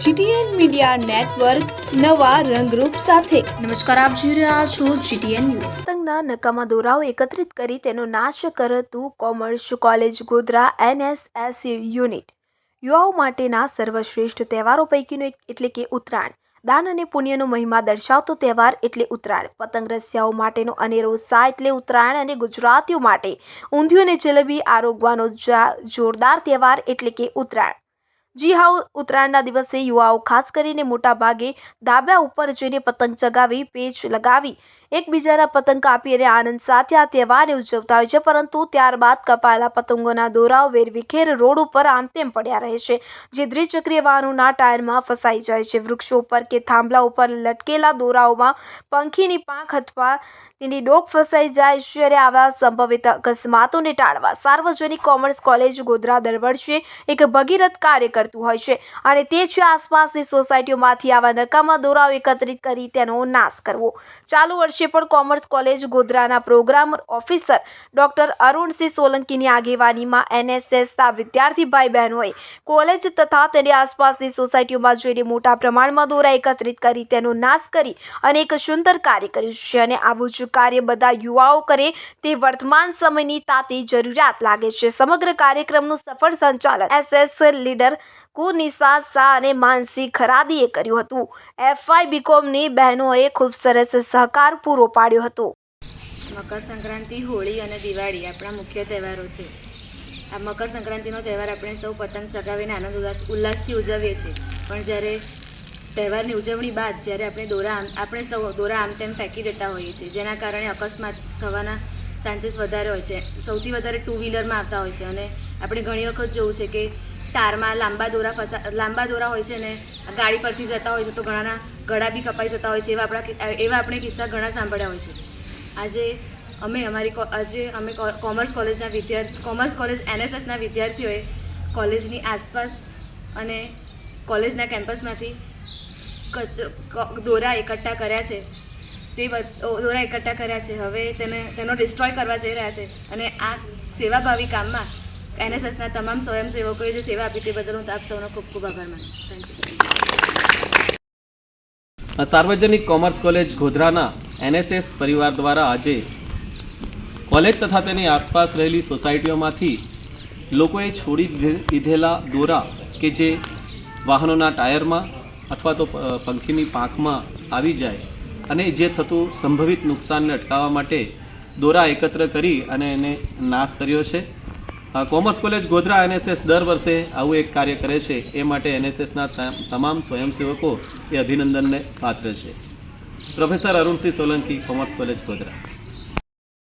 GTN media network નવા રંગરૂપ સાથે. નમસ્કાર આપ જોઈ રહ્યા છો જીટીએન ન્યૂઝ. પતંગના નકામા દોરાઓ એકત્રિત કરી તેનો નાશ કરતું commerce college Godhra NSS unit. યુવાઓ માટેના સર્વશ્રેષ્ઠ તહેવારો પૈકીનો એક એટલે કે ઉત્તરાયણ. દાન અને પુણ્યનો મહિમા દર્શાવતો તહેવાર એટલે ઉત્તરાયણ. પતંગ રસિયાઓ માટેનો અનેરો ઉત્સાહ એટલે ઉત્તરાયણ અને ગુજરાતીઓ માટે ઊંધિયું અને જલેબી આરોગવાનો જા- જોરદાર તહેવાર એટલે કે ઉત્તરાયણ. જી હા ઉત્તરાયણના દિવસે યુવાઓ ખાસ કરીને મોટા ભાગે ધાબા ઉપર જઈને પતંગ ચગાવી, પેચ લગાવી એકબીજાના પતંગ કાપી અને આનંદ સાથે આ તહેવારને ઉજવતા હોય છે, પરંતુ ત્યારબાદ કપાયેલા પતંગોના દોરાઓ વેરવિખેર રોડ ઉપર આમતેમ પડ્યા રહે છે, જે દ્વિચક્રીય વાહનોના ટાયરમાં ફસાઈ જાય છે. વૃક્ષો ઉપર કે થાંભલા ઉપર લટકેલા દોરાઓમાં પંખીની પાંખ અથવા તેની ડોક ફસાઈ જાય છે અને આવા સંભવિત અકસ્માતોને ટાળવા સાર્વજનિક કોમર્સ કોલેજ ગોધરા દર વર્ષે એક ભગીરથ કાર્ય કરતું હોય છે અને તે છે આસપાસની સોસાયટીઓમાંથી આવા નકામા દોરાઓ એકત્રિત કરી તેનો નાશ કરવો. ચાલુ વર્ષે પણ કોમર્સ કોલેજ ગોધરાના પ્રોગ્રામ ઓફિસર ડોક્ટર અરુણસિંહ સોલંકીની આગેવાનીમાં એનએસએસના વિદ્યાર્થી ભાઈ બહેનોએ કોલેજ તથા તેની આસપાસની સોસાયટીઓમાં જઈને મોટા પ્રમાણમાં દોરા એકત્રિત કરી તેનો નાશ કરી અને એક સુંદર કાર્ય કર્યું છે અને આવું જ કાર્ય બધા યુવાઓ કરે તે વર્તમાન સમયની તાતી જરૂરિયાત લાગે છે. સમગ્ર કાર્યક્રમનું સફળ સંચાલન એસએસ લીડર કુનિસા શાહ અને માનસી ખરાદીએ કર્યું હતું. એફઆઈ બીકોમની બહેનોએ ખૂબ સરસ સહકાર પૂરો પાડ્યો હતો. મકર સંક્રાંતિ, હોળી અને દિવાળી આપણા મુખ્ય તહેવારો છે. આ મકર સંક્રાંતિનો તહેવાર આપણે સૌ પતંગ ચગાવીને આનંદ ઉલ્લાસ, ઉલ્લાસથી ઉજવીએ છીએ. પણ જ્યારે તહેવારની ઉજવણી બાદ જ્યારે આપણે દોરા આમ, આપણે સૌ દોરા આમ તેમ ફેંકી દેતા હોઈએ છીએ, જેના કારણે અકસ્માત થવાના ચાન્સીસ વધારે હોય છે. સૌથી વધારે ટુ વ્હીલરમાં આવતા હોય છે અને આપણે ઘણી વખત જોવું છે કે તારમાં લાંબા દોરા ફસા, લાંબા દોરા હોય છે ને, ગાડી પરથી જતા હોય છે તો ઘણાના ગળા બી કપાઈ જતા હોય છે એવા આપણા એવા આપણે કિસ્સા ઘણા સાંભળ્યા હોય છે. આજે અમે અમારી આજે અમે કોમર્સ કોલેજના વિદ્યાર્થી, કોમર્સ કોલેજ એનએસએસના વિદ્યાર્થીઓએ કોલેજની આસપાસ અને કોલેજના કેમ્પસમાંથી કચરો દોરા એકઠા કર્યા છે. તે દોરા એકઠા કર્યા છે. હવે તેને, તેનો ડિસ્ટ્રોય કરવા જઈ રહ્યા છે અને આ સેવાભાવી કામમાં એનએસએસના તમામ સ્વયંસેવકોએ જે સેવા આપી તે બદલ હું આપ સૌનો ખૂબ ખૂબ આભાર માનું thank you Sarvajanik commerce college ગોધરાના NSS પરિવાર દ્વારા આજે કોલેજ તથા તેની આસપાસ રહેલી સોસાયટીઓમાંથી લોકોએ છોડી દીધેલા દોરા કે જે વાહનોના ટાયરમાં અથવા તો પંખીની પાંખમાં આવી જાય અને જે થતું સંભવિત નુકસાનને અટકાવવા માટે દોરા એકત્ર કરી અને એને નાશ કર્યો છે. કોમર્સ કોલેજ ગોધરા એનએસએસ દર વર્ષે આવું એક કાર્ય કરે છે. એ માટે એનએસએસના તમામ સ્વયંસેવકો એ અભિનંદનને પાત્ર છે. Professor Arunsinh Solanki, commerce college Godhra.